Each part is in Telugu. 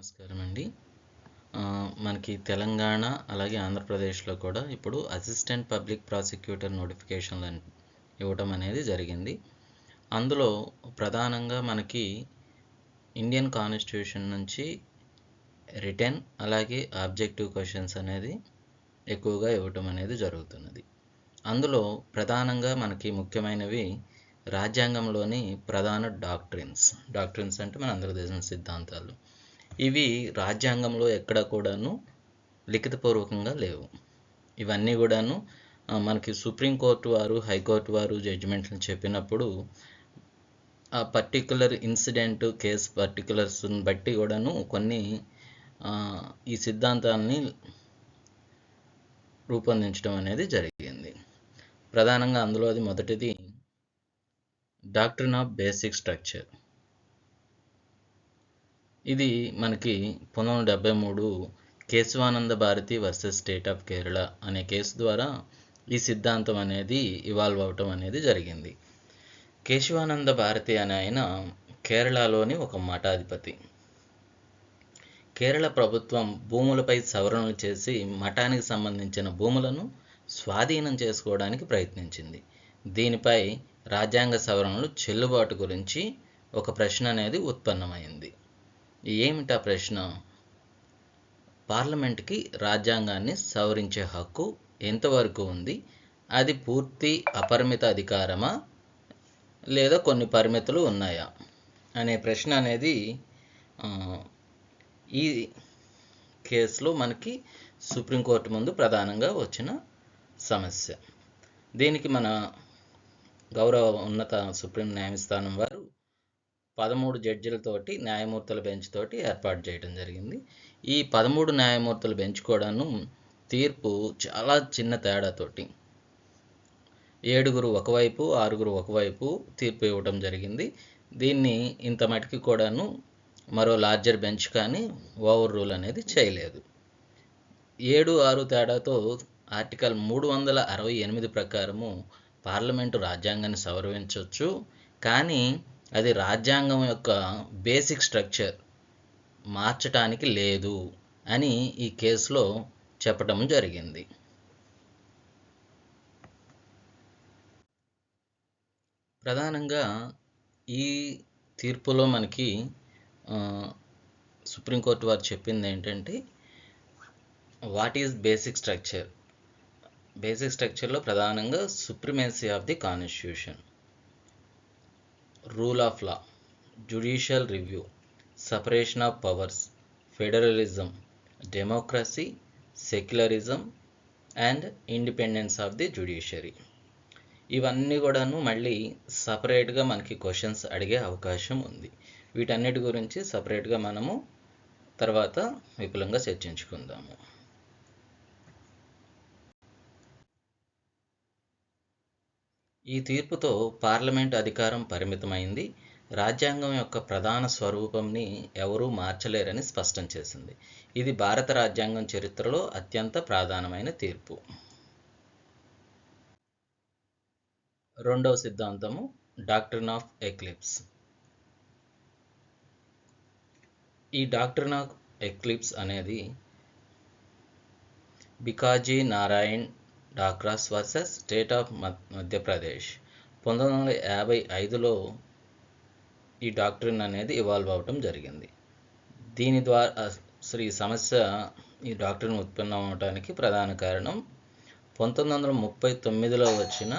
నమస్కారం అండి మనకి తెలంగాణ అలాగే ఆంధ్రప్రదేశ్లో కూడా ఇప్పుడు అసిస్టెంట్ పబ్లిక్ ప్రాసిక్యూటర్ నోటిఫికేషన్లు ఇవ్వటం అనేది జరిగింది. అందులో ప్రధానంగా మనకి ఇండియన్ కాన్స్టిట్యూషన్ నుంచి రిటర్న్ అలాగే ఆబ్జెక్టివ్ క్వశ్చన్స్ అనేది ఎక్కువగా ఇవ్వటం అనేది జరుగుతున్నది. అందులో ప్రధానంగా మనకి ముఖ్యమైనవి రాజ్యాంగంలోని ప్రధాన డాక్ట్రిన్స్. డాక్ట్రిన్స్ అంటే మన అందరికి సిద్ధాంతాలు. ఇవి రాజ్యాంగంలో ఎక్కడ కూడాను లిఖితపూర్వకంగా లేవు. ఇవన్నీ కూడాను మనకి సుప్రీంకోర్టు వారు హైకోర్టు వారు జడ్జిమెంట్లు చెప్పినప్పుడు ఆ పర్టికులర్ ఇన్సిడెంట్ కేస్ పర్టికులర్స్ని బట్టి కూడాను కొన్ని ఈ సిద్ధాంతాలని రూపొందించడం అనేది జరిగింది. ప్రధానంగా అందులో అది మొదటిది డాక్టర్న్ ఆఫ్ బేసిక్ స్ట్రక్చర్. ఇది మనకి పంతొమ్మిది వందల డెబ్బై మూడు Kesavananda Bharati versus state of Kerala అనే కేసు ద్వారా ఈ సిద్ధాంతం అనేది ఇవాల్వ్ అవటం అనేది జరిగింది. కేశవానంద భారతి అనే ఆయన కేరళలోని ఒక మఠాధిపతి. కేరళ ప్రభుత్వం భూములపై సవరణలు చేసి మఠానికి సంబంధించిన భూములను స్వాధీనం చేసుకోవడానికి ప్రయత్నించింది. దీనిపై రాజ్యాంగ సవరణలు చెల్లుబాటు గురించి ఒక ప్రశ్న అనేది ఉత్పన్నమైంది. ఏమిటా ప్రశ్న? పార్లమెంట్కి రాజ్యాంగాన్ని సవరించే హక్కు ఎంతవరకు ఉంది? అది పూర్తి అపరిమిత అధికారమా? లేదా కొన్ని పరిమితులు ఉన్నాయా? అనే ప్రశ్న అనేది ఈ కేసులో మనకి సుప్రీంకోర్టు ముందు ప్రధానంగా వచ్చిన సమస్య. దీనికి మన గౌరవ ఉన్నత సుప్రీం న్యాయస్థానం వారు పదమూడు జడ్జిలతోటి న్యాయమూర్తుల బెంచ్ తోటి ఏర్పాటు చేయడం జరిగింది. ఈ పదమూడు న్యాయమూర్తుల బెంచ్ కూడాను తీర్పు చాలా చిన్న తేడాతోటి ఏడుగురు ఒకవైపు ఆరుగురు ఒకవైపు తీర్పు ఇవ్వడం జరిగింది. దీన్ని ఇంత మటుకి కూడాను మరో లార్జర్ బెంచ్ కానీ ఓవర్ రూల్ అనేది చేయలేదు. ఏడు ఆరు తేడాతో ఆర్టికల్ మూడు వందల అరవై ఎనిమిది ప్రకారము పార్లమెంటు రాజ్యాంగాన్ని సవరించవచ్చు కానీ అది రాజ్యాంగం యొక్క బేసిక్ స్ట్రక్చర్. మార్చటానికి లేదు అని ఈ కేసులో చెప్పడం జరిగింది. ప్రధానంగా ఈ తీర్పులో మనకి సుప్రీంకోర్టు వారు చెప్పింది ఏంటంటే what is basic structure basic స్ట్రక్చర్లో ప్రధానంగా supremacy of the constitution rule of law judicial review separation of powers federalism democracy secularism and independence of the judiciary. ఇవన్నీ కూడాను మళ్ళీ సపరేట్గా మనకి క్వశ్చన్స్ అడిగే అవకాశం ఉంది. వీటన్నిటి గురించి సపరేట్గా మనము తర్వాత విపులంగా చర్చించుకుందాము. ఈ తీర్పుతో పార్లమెంట్ అధికారం పరిమితమైంది. రాజ్యాంగం యొక్క ప్రధాన స్వరూపంని ఎవరూ మార్చలేరని స్పష్టం చేసింది. ఇది భారత రాజ్యాంగం చరిత్రలో అత్యంత ప్రధానమైన తీర్పు. రెండవ సిద్ధాంతము డాక్టర్న్ ఆఫ్ ఎక్లిప్స్. ఈ డాక్టర్న్ ఆఫ్ ఎక్లిప్స్ అనేది Bhikaji Narayan Dhakras versus state of Madhya Pradesh. పంతొమ్మిది వందల యాభై ఐదులో ఈ డాక్టరీన్ అనేది ఇవాల్వ్ అవ్వటం జరిగింది. దీని ద్వారా అసలు ఈ సమస్య ఈ డాక్ట్రిన్ ఉత్పన్నం అవడానికి ప్రధాన కారణం పంతొమ్మిది వందల ముప్పై తొమ్మిదిలో వచ్చిన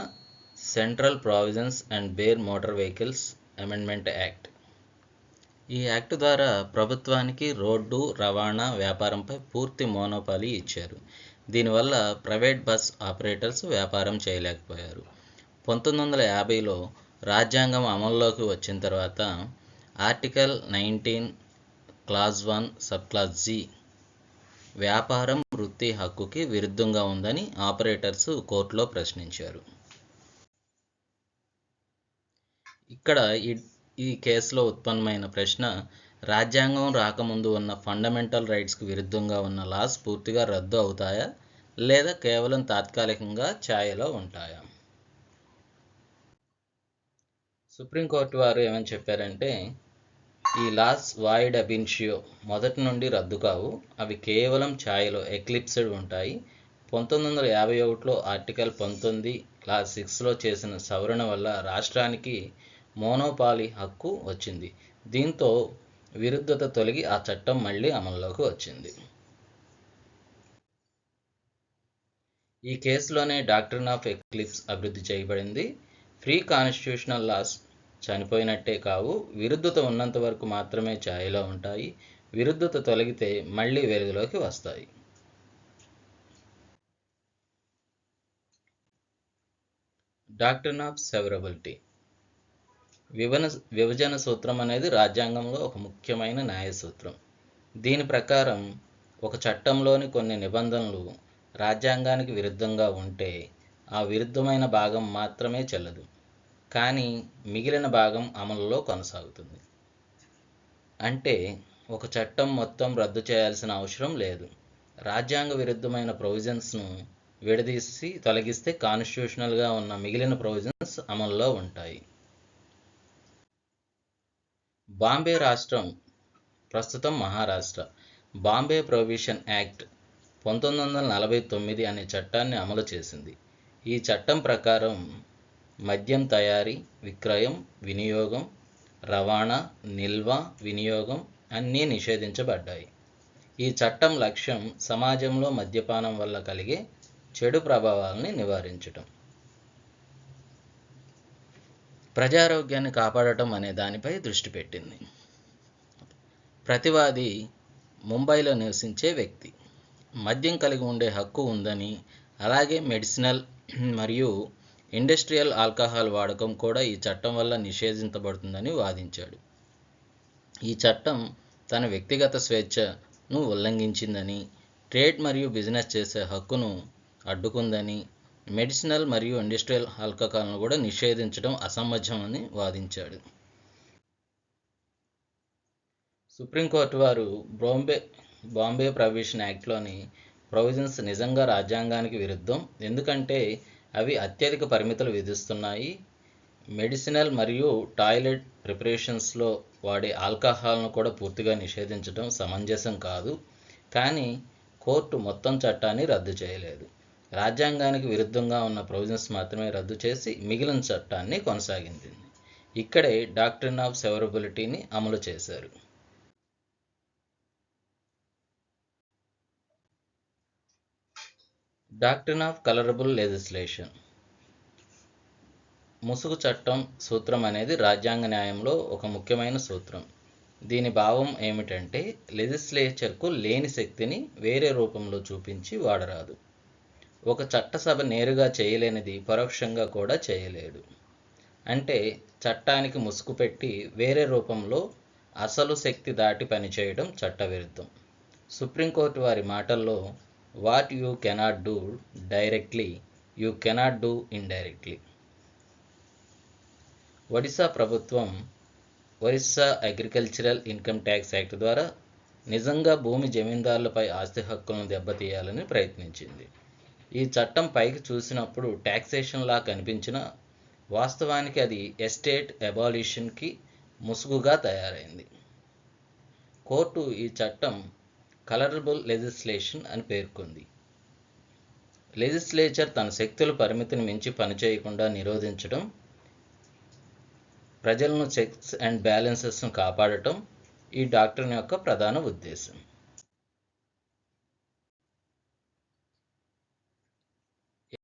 central provinces and Berar motor vehicles amendment act. ఈ యాక్ట్ ద్వారా ప్రభుత్వానికి రోడ్డు రవాణా వ్యాపారంపై పూర్తి మోనోపాలి ఇచ్చారు. దీనివల్ల ప్రైవేట్ బస్ ఆపరేటర్స్ వ్యాపారం చేయలేకపోయారు. పంతొమ్మిది వందల యాభైలో రాజ్యాంగం అమల్లోకి వచ్చిన తర్వాత article nineteen clause one sub clause G వ్యాపారం వృత్తి హక్కుకి విరుద్ధంగా ఉందని ఆపరేటర్స్ కోర్టులో ప్రశ్నించారు. ఇక్కడ ఈ ఈ కేసులో ఉత్పన్నమైన ప్రశ్న రాజ్యాంగం రాకముందు ఉన్న ఫండమెంటల్ రైట్స్కి విరుద్ధంగా ఉన్న లాస్ పూర్తిగా రద్దు అవుతాయా? లేదా కేవలం తాత్కాలికంగా ఛాయలో ఉంటాయా? సుప్రీంకోర్టు వారు ఏమని చెప్పారంటే ఈ లాస్ వాయిడ్ అబిన్షియో మొదటి నుండి రద్దు కావు. అవి కేవలం ఛాయలో ఎక్లిప్స్డ్ ఉంటాయి. పంతొమ్మిది వందల యాభై ఒకటిలో ఆర్టికల్ పంతొమ్మిది క్లాస్ సిక్స్లో చేసిన సవరణ వల్ల రాష్ట్రానికి మోనోపాలి హక్కు వచ్చింది. దీంతో విరుద్ధత తొలగి ఆ చట్టం మళ్ళీ అమల్లోకి వచ్చింది. ఈ కేసులోనే డాక్టర్న్ ఆఫ్ ఎక్లిప్స్ అభివృద్ధి చేయబడింది. ఫ్రీ కాన్స్టిట్యూషనల్ లాస్ చనిపోయినట్టే కావు. విరుద్ధత ఉన్నంత వరకు మాత్రమే ఛాయలో ఉంటాయి. విరుద్ధత తొలగితే మళ్ళీ వెలుగులోకి వస్తాయి. డాక్టర్న్ ఆఫ్ సెవరబిలిటీ విభజన విభజన సూత్రం అనేది రాజ్యాంగంలో ఒక ముఖ్యమైన న్యాయ సూత్రం దీని ప్రకారం ఒక చట్టంలోని కొన్ని నిబంధనలు రాజ్యాంగానికి విరుద్ధంగా ఉంటే ఆ విరుద్ధమైన భాగం మాత్రమే చెల్లదు. కానీ మిగిలిన భాగం అమలులో కొనసాగుతుంది. అంటే ఒక చట్టం మొత్తం రద్దు చేయాల్సిన అవసరం లేదు. రాజ్యాంగ విరుద్ధమైన ప్రొవిజన్స్ను విడదీసి తొలగిస్తే కాన్స్టిట్యూషనల్గా ఉన్న మిగిలిన ప్రొవిజన్స్ అమల్లో ఉంటాయి. బాంబే రాష్ట్రం ప్రస్తుతం మహారాష్ట్ర. బాంబే ప్రొవిషన్ యాక్ట్ పంతొమ్మిది వందల నలభై తొమ్మిది అనే చట్టాన్ని అమలు చేసింది. ఈ చట్టం ప్రకారం మద్యం తయారీ విక్రయం వినియోగం రవాణా నిల్వ వినియోగం అన్నీ నిషేధించబడ్డాయి. ఈ చట్టం లక్ష్యం సమాజంలో మద్యపానం వల్ల కలిగే చెడు ప్రభావాలని నివారించటం. ప్రజారోగ్యాన్ని కాపాడటం అనే దానిపై దృష్టి పెట్టింది. ప్రతివాది ముంబైలో నివసించే వ్యక్తి. మద్యం కలిగి ఉండే హక్కు ఉందని అలాగే మెడిసినల్ మరియు ఇండస్ట్రియల్ ఆల్కహాల్ వాడకం కూడా ఈ చట్టం వల్ల నిషేధించబడుతుందని వాదించాడు. ఈ చట్టం తన వ్యక్తిగత స్వేచ్ఛను ఉల్లంఘించిందని ట్రేడ్ మరియు బిజినెస్ చేసే హక్కును అడ్డుకుందని మెడిసినల్ మరియు ఇండస్ట్రియల్ ఆల్కహాల్ను కూడా నిషేధించడం అసంబద్ధమని వాదించాడు. సుప్రీంకోర్టు వారు బాంబే బాంబే ప్రొవిషన్ యాక్ట్లోని ప్రొవిజన్స్ నిజంగా రాజ్యాంగానికి విరుద్ధం. ఎందుకంటే అవి అత్యధిక పరిమితులు విధిస్తున్నాయి. మెడిసినల్ మరియు టాయిలెట్ ప్రిపరేషన్స్లో వాడే ఆల్కహాల్ను కూడా పూర్తిగా నిషేధించడం సమంజసం కాదు. కానీ కోర్టు మొత్తం చట్టాన్ని రద్దు చేయలేదు. రాజ్యాంగానికి విరుద్ధంగా ఉన్న ప్రొవిజన్స్ మాత్రమే రద్దు చేసి మిగిలిన చట్టాన్ని కొనసాగింది. ఇక్కడే డాక్టరీన్ ఆఫ్ సెవరబిలిటీని అమలు చేశారు. Doctrine of colourable legislation. ముసుగు చట్టం సూత్రం అనేది రాజ్యాంగ న్యాయంలో ఒక ముఖ్యమైన సూత్రం. దీని భావం ఏమిటంటే లెజిస్లేచర్కు లేని శక్తిని వేరే రూపంలో చూపించి వాడరాదు. ఒక చట్టసభ నేరుగా చేయలేనిది పరోక్షంగా కూడా చేయలేడు. అంటే చట్టానికి ముసుగు పెట్టి వేరే రూపంలో అసలు శక్తి దాటి పనిచేయడం చట్టవిరుద్ధం. సుప్రీంకోర్టు వారి మాటల్లో what you cannot do directly you cannot do indirectly Odisha ప్రభుత్వం Orissa agricultural income tax act ద్వారా నిజంగా భూమి జమీందారులపై ఆస్తి హక్కులను దెబ్బతీయాలని ప్రయత్నించింది. ఈ చట్టం పైకి చూసినప్పుడు టాక్సేషన్లా కనిపించిన వాస్తవానికి అది ఎస్టేట్ అబాలిషన్కి ముసుగుగా తయారైంది. కోర్టు ఈ చట్టం కలరబుల్ లెజిస్లేషన్ అని పేర్కొంది. లెజిస్లేచర్ తన శక్తుల పరిమితిని మించి పనిచేయకుండా నిరోధించడం ప్రజలను చెక్స్ అండ్ బ్యాలెన్సెస్ను కాపాడటం ఈ డాక్టర్ని యొక్క ప్రధాన ఉద్దేశం.